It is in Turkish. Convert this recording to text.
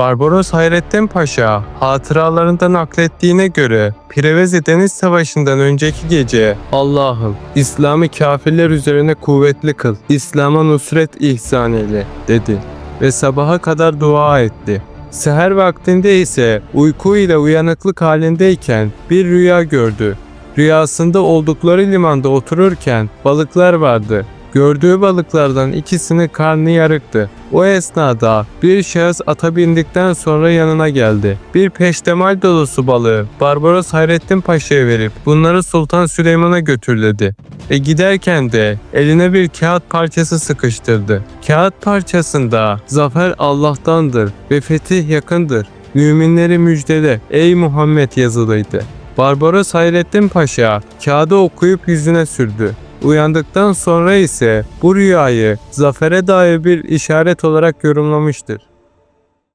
Barbaros Hayrettin Paşa hatıralarında naklettiğine göre Prevezi Deniz Savaşı'ndan önceki gece Allah'ım İslam'ı kafirler üzerine kuvvetli kıl, İslam'a nusret ihsan eyle dedi ve sabaha kadar dua etti. Seher vaktinde ise uyku ile uyanıklık halindeyken bir rüya gördü. Rüyasında oldukları limanda otururken balıklar vardı. Gördüğü balıklardan ikisini karnı yarıktı. O esnada bir şahıs ata bindikten sonra yanına geldi. Bir peştemal dolusu balığı Barbaros Hayrettin Paşa'ya verip bunları Sultan Süleyman'a götür dedi. E giderken de eline bir kağıt parçası sıkıştırdı. Kağıt parçasında zafer Allah'tandır ve fetih yakındır. Müminleri müjdele ey Muhammed yazılıydı. Barbaros Hayrettin Paşa kağıdı okuyup yüzüne sürdü. Uyandıktan sonra ise bu rüyayı zafere dair bir işaret olarak yorumlamıştır.